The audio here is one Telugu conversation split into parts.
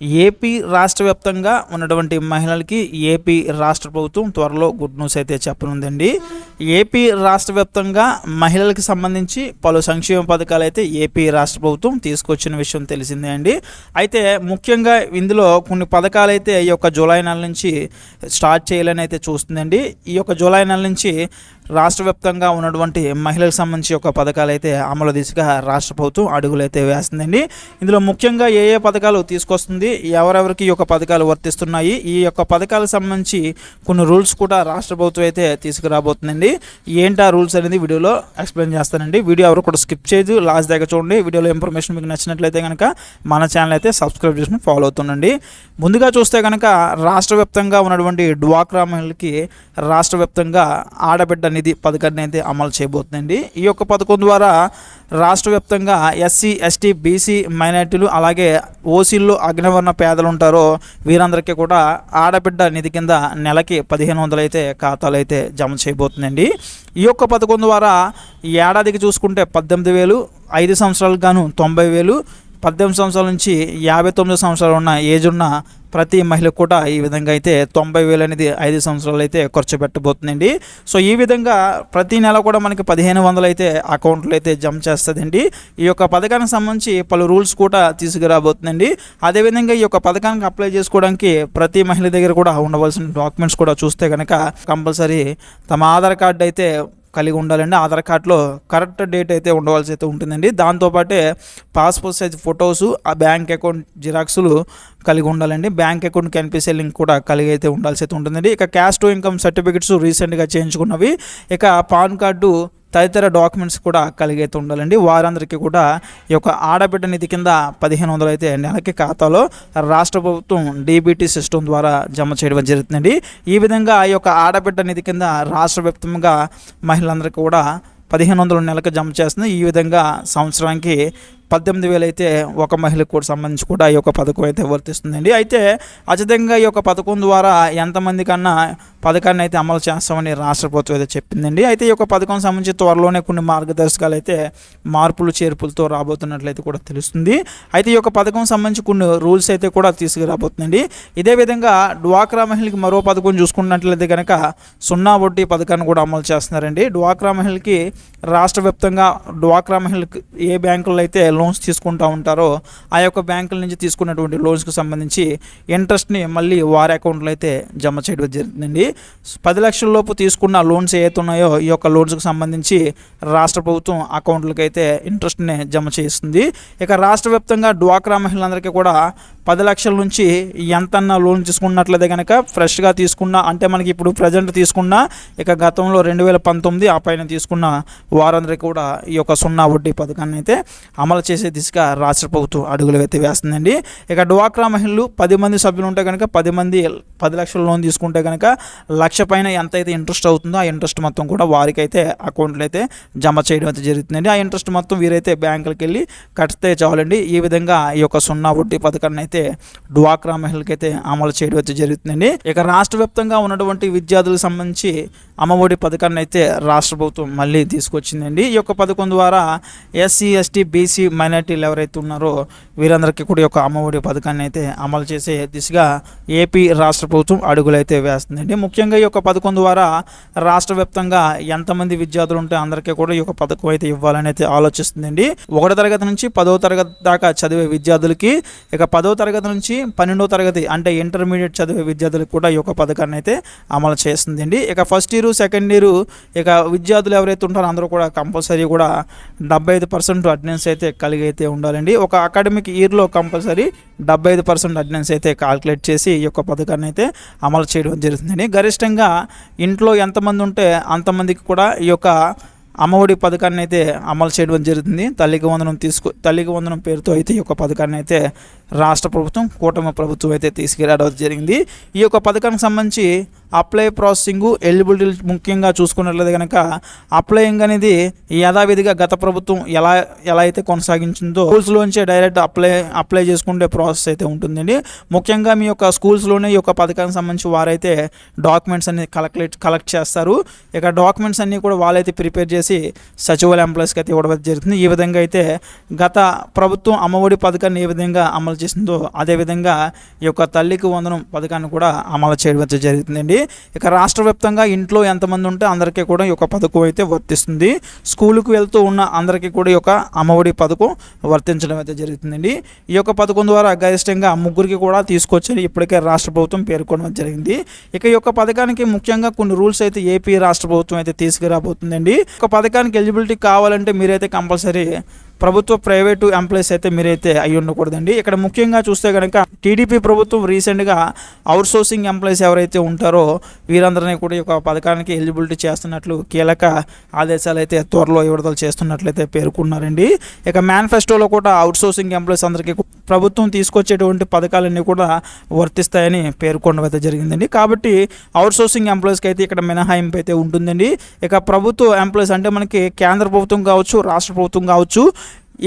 ఏపీ రాష్ట్ర వ్యాప్తంగా ఉన్నటువంటి మహిళలకి ఏపీ రాష్ట్ర ప్రభుత్వం త్వరలో గుడ్ న్యూస్ అయితే చెప్పనుందండి. ఏపీ రాష్ట్ర వ్యాప్తంగా మహిళలకు సంబంధించి పలు సంక్షేమ పథకాలు అయితే ఏపీ రాష్ట్ర ప్రభుత్వం తీసుకొచ్చిన విషయం తెలిసిందే అండి. అయితే ముఖ్యంగా ఇందులో కొన్ని పథకాలు అయితే ఈ యొక్క జూలై నెల నుంచి స్టార్ట్ చేయాలని అయితే చూస్తుందండి. ఈ యొక్క జూలై నెల నుంచి రాష్ట్ర వ్యాప్తంగా ఉన్నటువంటి మహిళలకు సంబంధించి ఒక పథకాలు అయితే అమలు దిశగా రాష్ట్ర ప్రభుత్వం అడుగులైతే వేస్తుందండి. ఇందులో ముఖ్యంగా ఏ ఏ పథకాలు తీసుకొస్తుంది ఎవరెవరికి ఈ యొక్క పథకాలు వర్తిస్తున్నాయి ఈ యొక్క పథకాలకు సంబంధించి కొన్ని రూల్స్ కూడా రాష్ట్ర ప్రభుత్వం అయితే తీసుకురాబోతుందండి. ఏంటి ఆ రూల్స్ అనేది వీడియోలో ఎక్స్ప్లెయిన్ చేస్తానండి. వీడియో ఎవరు కూడా స్కిప్ చేయదు లాస్ట్ దగ్గర చూడండి. వీడియోలో ఇన్ఫర్మేషన్ మీకు నచ్చినట్లయితే కనుక మన ఛానల్ అయితే సబ్స్క్రైబ్ చేసుకుని ఫాలో అవుతుండండి. ముందుగా చూస్తే కనుక రాష్ట్ర వ్యాప్తంగా ఉన్నటువంటి డ్వాక్రా మహిళలకి రాష్ట్ర వ్యాప్తంగా ఆడబిడ్డ నిధి పథకాన్ని అయితే అమలు చేయబోతుందండి. ఈ యొక్క పథకం ద్వారా రాష్ట్ర వ్యాప్తంగా ఎస్సీ ఎస్టీ బీసీ మైనార్టీలు అలాగే ఓసీల్లో అగ్నివర్ణ పేదలు ఉంటారో వీరందరికీ కూడా ఆడబిడ్డ నిధి కింద నెలకి పదిహేను వందలు అయితే ఖాతాలు అయితే జమ చేయబోతుందండి. ఈ యొక్క పథకం ద్వారా ఏడాదికి చూసుకుంటే పద్దెనిమిది వేలు ఐదు సంవత్సరాలకు గాను తొంభై వేలు పద్దెనిమిది సంవత్సరాల నుంచి యాభై తొమ్మిది సంవత్సరాలు ఉన్న ఏజ్ ఉన్న ప్రతి మహిళకు కూడా ఈ విధంగా అయితే తొంభై వేలు అనేది ఐదు సంవత్సరాలు అయితే ఖర్చు పెట్టబోతుందండి. సో ఈ విధంగా ప్రతి నెల కూడా మనకి పదిహేను వందలు అయితే అకౌంట్లో అయితే జమ చేస్తుందండి. ఈ యొక్క పథకానికి సంబంధించి పలు రూల్స్ కూడా తీసుకురాబోతుందండి. అదేవిధంగా ఈ యొక్క పథకానికి అప్లై చేసుకోవడానికి ప్రతి మహిళ దగ్గర కూడా ఉండవలసిన డాక్యుమెంట్స్ కూడా చూస్తే కనుక కంపల్సరీ తమ ఆధార్ కార్డు అయితే కలిగి ఉండాలండి. ఆధార్ కార్డులో కరెక్ట్ డేట్ అయితే ఉండవలసి అయితే ఉంటుందండి. దాంతోపాటే పాస్పోర్ట్ సైజ్ ఫొటోస్ ఆ బ్యాంక్ అకౌంట్ జిరాక్సులు కలిగి ఉండాలండి. బ్యాంక్ అకౌంట్ కనిపించే లింక్ కూడా కలిగి అయితే ఉండాల్సి అయితే ఉంటుందండి. ఇక క్యాష్ టు ఇన్కమ్ సర్టిఫికెట్స్ రీసెంట్గా చేయించుకున్నవి. ఇక పాన్ కార్డు తదితర డాక్యుమెంట్స్ కూడా కలిగి అయితే ఉండాలండి. వారందరికీ కూడా ఈ యొక్క ఆడబిడ్డ నిధి కింద పదిహేను వందలు అయితే నెలకి ఖాతాలో రాష్ట్ర ప్రభుత్వం డీబీటీ సిస్టమ్ ద్వారా జమ చేయడం జరుగుతుందండి. ఈ విధంగా ఈ యొక్క ఆడబిడ్డ నిధి కింద రాష్ట్ర వ్యాప్తంగా మహిళలందరికీ కూడా పదిహేను వందల నెలకు జమ చేస్తుంది. ఈ విధంగా సంవత్సరానికి పద్దెనిమిది వేలు అయితే ఒక మహిళకు కూడా సంబంధించి కూడా ఈ యొక్క పథకం అయితే వర్తిస్తుందండి. అయితే అచితంగా ఈ యొక్క పథకం ద్వారా ఎంతమంది కన్నా పథకాన్ని అయితే అమలు చేస్తామని రాష్ట్ర ప్రభుత్వం అయితే చెప్పిందండి. అయితే ఈ యొక్క పథకం సంబంధించి త్వరలోనే కొన్ని మార్గదర్శకాలు అయితే మార్పులు చేర్పులతో రాబోతున్నట్లయితే కూడా తెలుస్తుంది. అయితే ఈ యొక్క పథకం సంబంధించి కొన్ని రూల్స్ అయితే కూడా తీసుకురాబోతుందండి. ఇదే విధంగా డ్వాక్రా మహిళకి మరో పథకం చూసుకున్నట్లయితే కనుక సున్నా వడ్డీ పథకాన్ని కూడా అమలు చేస్తున్నారండి. డ్వాక్రా మహిళకి రాష్ట్ర వ్యాప్తంగా డ్వాక్రా మహిళకి ఏ బ్యాంకుల్లో అయితే లోన్స్ తీసుకుంటూ ఉంటారో ఆ యొక్క బ్యాంకుల నుంచి తీసుకున్నటువంటి లోన్స్కి సంబంధించి ఇంట్రెస్ట్ని మళ్ళీ వారి అకౌంట్లో అయితే జమ చేయడం జరుగుతుందండి పది లక్షల లోపు తీసుకున్న లోన్స్ ఏవైతే ఉన్నాయో ఈ యొక్క లోన్స్కి సంబంధించి రాష్ట్ర ప్రభుత్వం అకౌంట్లకి అయితే ఇంట్రెస్ట్ని జమ చేస్తుంది. ఇక రాష్ట్ర వ్యాప్తంగా డ్వాక్రా మహిళలందరికీ కూడా పది లక్షల నుంచి ఎంతన్నా లోన్ తీసుకున్నట్లయితే కనుక ఫ్రెష్గా తీసుకున్న అంటే మనకి ఇప్పుడు ప్రజెంట్ తీసుకున్న ఇక గతంలో రెండు వేల పంతొమ్మిది ఆ పైన తీసుకున్న వారందరికీ కూడా ఈ యొక్క సున్నా వడ్డీ పథకాన్ని అయితే అమలు చేసే దిశగా రాష్ట్ర ప్రభుత్వం అడుగులు అయితే వేస్తుందండి. ఇక డ్వాక్రా మహిళలు పది మంది సభ్యులు ఉంటే కనుక పది మంది పది లక్షల లోన్ తీసుకుంటే కనుక లక్ష పైన ఎంతైతే ఇంట్రెస్ట్ అవుతుందో ఆ ఇంట్రెస్ట్ మొత్తం కూడా వారికి అయితే అకౌంట్లో అయితే జమ చేయడం అయితే జరుగుతుందండి. ఆ ఇంట్రెస్ట్ మొత్తం వీరైతే బ్యాంకులకు వెళ్ళి కడితే చాలండి. ఈ విధంగా ఈ యొక్క సున్నా వడ్డీ పథకాన్ని అయితే అయితే డ్వాక్రా మహిళలకైతే అమలు చేయడం అయితే జరుగుతుందండి. ఇక రాష్ట్ర వ్యాప్తంగా ఉన్నటువంటి విద్యార్థులకు సంబంధించి అమ్మఒడి పథకాన్ని అయితే రాష్ట్ర ప్రభుత్వం మళ్ళీ తీసుకొచ్చిందండి. ఈ యొక్క పథకం ద్వారా ఎస్సీ ఎస్టీ బీసీ మైనార్టీలు ఎవరైతే ఉన్నారో వీరందరికీ కూడా ఈ యొక్క అమ్మఒడి పథకాన్ని అయితే అమలు చేసే దిశగా ఏపీ రాష్ట్ర ప్రభుత్వం అడుగులు అయితే వేస్తుందండి. ముఖ్యంగా ఈ యొక్క పథకం ద్వారా రాష్ట్ర వ్యాప్తంగా ఎంతమంది విద్యార్థులు ఉంటే అందరికీ కూడా ఈ యొక్క పథకం అయితే ఇవ్వాలని అయితే ఆలోచిస్తుందండి. ఒకటో తరగతి నుంచి పదో తరగతి దాకా చదివే విద్యార్థులకి ఇక పదో తరగతి తరగతి నుంచి పన్నెండో తరగతి అంటే ఇంటర్మీడియట్ చదివే విద్యార్థులకు కూడా ఈ యొక్క పథకాన్ని అయితే అమలు చేస్తుందండి. ఇక ఫస్ట్ ఇయర్ సెకండ్ ఇయర్ ఇక విద్యార్థులు ఎవరైతే ఉంటారో అందరూ కూడా కంపల్సరీ కూడా డెబ్బై ఐదు పర్సెంట్ అటెండెన్స్ అయితే కలిగి అయితే ఉండాలండి. ఒక అకాడమిక్ ఇయర్లో కంపల్సరీ డెబ్బై ఐదు పర్సెంట్ అటెండెన్స్ అయితే కాల్కులేట్ చేసి ఈ యొక్క పథకాన్ని అయితే అమలు చేయడం జరుగుతుందండి. గరిష్టంగా ఇంట్లో ఎంతమంది ఉంటే అంతమందికి కూడా ఈ యొక్క అమ్మఒడి పథకాన్ని అయితే అమలు చేయడం జరుగుతుంది. తల్లికి వందనం తీసుకు తల్లికి వందనం పేరుతో అయితే ఈ యొక్క పథకాన్ని అయితే రాష్ట్ర ప్రభుత్వం కూటమి ప్రభుత్వం అయితే తీసుకురావడం జరిగింది. ఈ యొక్క పథకానికి సంబంధించి అప్లై ప్రాసెసింగ్ ఎలిజిబిలిటీ ముఖ్యంగా చూసుకున్నట్లయితే కనుక అప్లయింగ్ అనేది యథావిధిగా గత ప్రభుత్వం ఎలా ఎలా అయితే కొనసాగించిందో స్కూల్స్లోంచే డైరెక్ట్ అప్లై అప్లై చేసుకుంటే ప్రాసెస్ అయితే ఉంటుందండి. ముఖ్యంగా మీ యొక్క స్కూల్స్లోనే ఈ యొక్క పథకానికి సంబంధించి వారైతే డాక్యుమెంట్స్ అన్ని కలెక్ట్ కలెక్ట్ చేస్తారు. ఇక డాక్యుమెంట్స్ అన్నీ కూడా వాళ్ళైతే ప్రిపేర్ చేసి సచివాలయ ఎంప్లాయీస్కి అయితే ఇవ్వడం జరుగుతుంది. ఈ విధంగా అయితే గత ప్రభుత్వం అమ్మఒడి పథకాన్ని ఏ విధంగా అమలు అమలు చేసిందో అదేవిధంగా ఈ యొక్క తల్లికి వందనం పథకాన్ని కూడా అమలు చేయడం అయితే జరుగుతుందండి ఇక రాష్ట్ర వ్యాప్తంగా ఇంట్లో ఎంతమంది ఉంటే అందరికీ కూడా ఈ యొక్క పథకం అయితే వర్తిస్తుంది. స్కూలుకు వెళ్తూ ఉన్న అందరికీ కూడా ఈ యొక్క అమ్మఒడి పథకం వర్తించడం అయితే జరుగుతుందండి. ఈ యొక్క పథకం ద్వారా గరిష్టంగా ముగ్గురికి కూడా తీసుకొచ్చని ఇప్పటికే రాష్ట్ర ప్రభుత్వం పేర్కొనడం జరిగింది. ఇక ఈ యొక్క పథకానికి ముఖ్యంగా కొన్ని రూల్స్ అయితే ఏపీ రాష్ట్ర ప్రభుత్వం అయితే తీసుకురాబోతుందండి. ఒక పథకానికి ఎలిజిబిలిటీ కావాలంటే మీరైతే కంపల్సరీ ప్రభుత్వ ప్రైవేటు ఎంప్లాయీస్ అయితే మీరైతే అయి ఉండకూడదండి. ఇక్కడ ముఖ్యంగా చూస్తే కనుక టీడీపీ ప్రభుత్వం రీసెంట్గా అవుట్సోర్సింగ్ ఎంప్లాయీస్ ఎవరైతే ఉంటారో వీరందరినీ కూడా ఈ యొక్క పథకానికి ఎలిజిబిలిటీ చేస్తున్నట్లు కీలక ఆదేశాలు అయితే త్వరలో విడుదల చేస్తున్నట్లయితే పేర్కొన్నారండి. ఇక మేనిఫెస్టోలో కూడా అవుట్సోర్సింగ్ ఎంప్లాయీస్ అందరికీ ప్రభుత్వం తీసుకొచ్చేటువంటి పథకాలన్నీ కూడా వర్తిస్తాయని పేర్కొనడం అయితే జరిగిందండి. కాబట్టి అవుట్సోర్సింగ్ ఎంప్లాయీస్కి అయితే ఇక్కడ మినహాయింపు అయితే ఉంటుందండి. ఇక ప్రభుత్వ ఎంప్లాయీస్ అంటే మనకి కేంద్ర ప్రభుత్వం కావచ్చు రాష్ట్ర ప్రభుత్వం కావచ్చు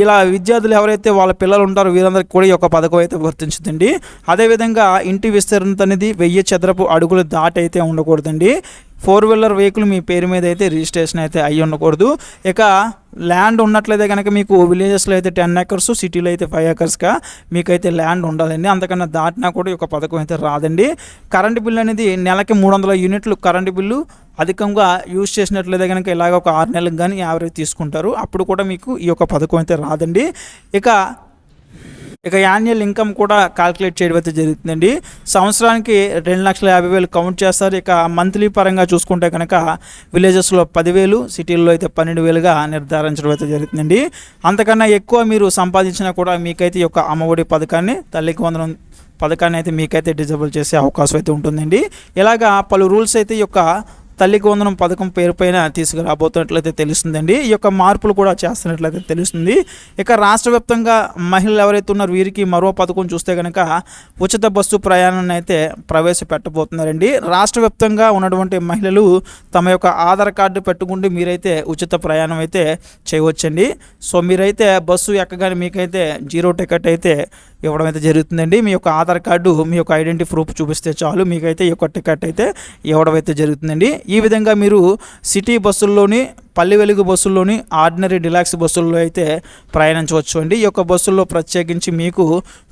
ఇలా విద్యార్థులు ఎవరైతే వాళ్ళ పిల్లలు ఉంటారో వీరందరికీ కూడా ఈ యొక్క పథకం అయితే వర్తించుతుంది అదేవిధంగా ఇంటి విస్తరణ అనేది వెయ్యి చదరపు అడుగులు దాటి అయితే ఉండకూడదండి. ఫోర్ వీలర్ వెహికల్ మీ పేరు మీద అయితే రిజిస్ట్రేషన్ అయితే అయ్యి ఉండకూడదు. ఇక ల్యాండ్ ఉన్నట్లయితే కనుక మీకు విలేజెస్లో అయితే టెన్ ఏకర్స్ సిటీలో అయితే ఫైవ్ ఏకర్స్గా మీకైతే ల్యాండ్ ఉండాలండి. అంతకన్నా దాటినా కూడా ఈ యొక్క పథకం అయితే రాదండి. కరెంటు బిల్లు అనేది నెలకి మూడు వందల యూనిట్లు కరెంటు బిల్లు అధికంగా యూజ్ చేసినట్లయితే కనుక ఇలాగ ఒక ఆరు నెలలకు కానీ యావరేజ్ తీసుకుంటారు. అప్పుడు కూడా మీకు ఈ యొక్క పథకం అయితే రాదండి. ఇక ఇక యాన్యువల్ ఇన్కమ్ కూడా కాల్కులేట్ చేయడం అయితే జరుగుతుందండి సంవత్సరానికి రెండు లక్షల యాభై వేలు కౌంట్ చేస్తారు. ఇక మంత్లీ పరంగా చూసుకుంటే కనుక విలేజెస్లో పదివేలు సిటీల్లో అయితే పన్నెండు వేలుగా నిర్ధారించడం అయితే జరుగుతుందండి అంతకన్నా ఎక్కువ మీరు సంపాదించినా కూడా మీకైతే ఈ యొక్క అమ్మఒడి పథకాన్ని తల్లికి వందనం పథకాన్ని అయితే మీకైతే డిజబుల్ చేసే అవకాశం అయితే ఉంటుందండి. ఇలాగా పలు రూల్స్ అయితే ఈ యొక్క తల్లికి వందనం పథకం పేరుపైన తీసుకురాబోతున్నట్లయితే తెలుస్తుందండి. ఈ యొక్క మార్పులు కూడా చేస్తున్నట్లయితే తెలుస్తుంది. ఇక రాష్ట్ర వ్యాప్తంగా మహిళలు ఎవరైతే ఉన్నారో వీరికి మరో పథకం చూస్తే కనుక ఉచిత బస్సు ప్రయాణాన్ని అయితే ప్రవేశపెట్టబోతున్నారండి. రాష్ట్ర వ్యాప్తంగా ఉన్నటువంటి మహిళలు తమ యొక్క ఆధార్ కార్డు పెట్టుకుంటే మీరైతే ఉచిత ప్రయాణం అయితే చేయవచ్చండి. సో మీరైతే బస్సు ఎక్కగానే మీకైతే జీరో టికెట్ అయితే ఇవ్వడం అయితే జరుగుతుందండి. మీ యొక్క ఆధార్ కార్డు మీ యొక్క ఐడెంటిటీ ప్రూఫ్ చూపిస్తే చాలు. మీకైతే ఈ యొక్క టికెట్ అయితే ఇవ్వడం అయితే జరుగుతుందండి. ఈ విధంగా మీరు city బస్సుల్లోని Palle Velugu బస్సుల్లోని ordinary Deluxe బస్సుల్లో అయితే ప్రయాణించవచ్చు అండి. ఈ యొక్క బస్సుల్లో ప్రత్యేకించి మీకు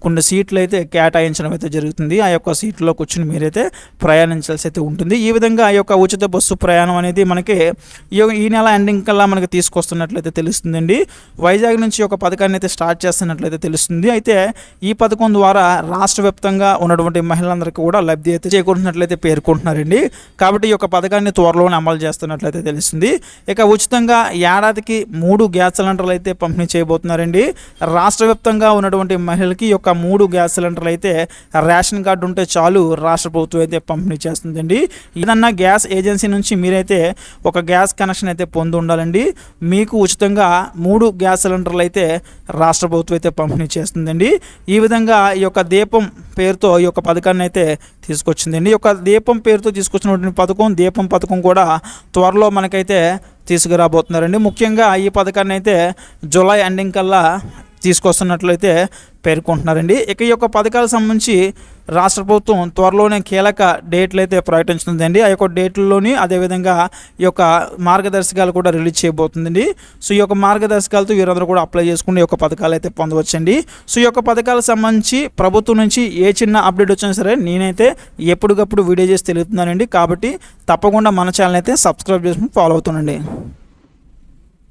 కొన్ని సీట్లు అయితే కేటాయించడం అయితే జరుగుతుంది. ఆ యొక్క సీట్లో కూర్చుని మీరైతే ప్రయాణించాల్సి అయితే ఉంటుంది. ఈ విధంగా ఆ యొక్క ఉచిత బస్సు ప్రయాణం అనేది మనకి ఈ ఈ నెల ఎండింగ్ కల్లా మనకి తీసుకొస్తున్నట్లయితే తెలుస్తుందండి. వైజాగ్ నుంచి ఒక పథకాన్ని అయితే స్టార్ట్ చేస్తున్నట్లయితే తెలుస్తుంది. అయితే ఈ పథకం ద్వారా రాష్ట్ర వ్యాప్తంగా ఉన్నటువంటి మహిళలందరికీ కూడా లబ్ధి అయితే చేకూరుతున్నట్లయితే పేర్కొంటున్నారండి. కాబట్టి ఈ యొక్క పథకాన్ని త్వరలోనే అమలు చేస్తున్నట్లయితే తెలుస్తుంది. ఇక ఉచితంగా ఏడాదికి మూడు గ్యాస్ సిలిండర్లు అయితే పంపిణీ చేయబోతున్నారండి. రాష్ట్ర వ్యాప్తంగా ఉన్నటువంటి మహిళలకి యొక్క మూడు గ్యాస్ సిలిండర్లు అయితే రేషన్ కార్డు ఉంటే చాలు రాష్ట్ర ప్రభుత్వం అయితే పంపిణీ చేస్తుందండి. ఏదన్నా గ్యాస్ ఏజెన్సీ నుంచి మీరైతే ఒక గ్యాస్ కనెక్షన్ అయితే పొంది ఉండాలండి. మీకు ఉచితంగా మూడు గ్యాస్ సిలిండర్లు అయితే రాష్ట్ర ప్రభుత్వం అయితే పంపిణీ చేస్తుందండి. ఈ విధంగా ఈ యొక్క దీపం పేరుతో ఈ యొక్క పథకాన్ని అయితే తీసుకొచ్చిందండి. ఈ యొక్క దీపం పేరుతో తీసుకొచ్చినటువంటి పథకం దీపం పథకం కూడా త్వరలో మనకైతే తీసుకురాబోతున్నారండి. ముఖ్యంగా ఈ పథకాన్ని అయితే జూలై ఎండింగ్ కల్లా తీసుకొస్తున్నట్లయితే పేర్కొంటున్నారండి. ఇక ఈ యొక్క పథకాలకు సంబంధించి రాష్ట్ర ప్రభుత్వం త్వరలోనే కీలక డేట్లు అయితే ప్రకటించుతుందండి ఆ యొక్క డేట్లలోని అదేవిధంగా ఈ యొక్క మార్గదర్శకాలు కూడా రిలీజ్ చేయబోతుందండి. సో ఈ యొక్క మార్గదర్శకాలతో వీరందరూ కూడా అప్లై చేసుకుని ఈ యొక్క పథకాలు అయితే పొందవచ్చండి. సో ఈ యొక్క పథకాలకు సంబంధించి ప్రభుత్వం నుంచి ఏ చిన్న అప్డేట్ వచ్చినా సరే నేనైతే ఎప్పటికప్పుడు వీడియో చేసి తెలుగుతున్నానండి కాబట్టి తప్పకుండా మన ఛానల్ అయితే సబ్స్క్రైబ్ చేసుకుని ఫాలో అవుతుండండి.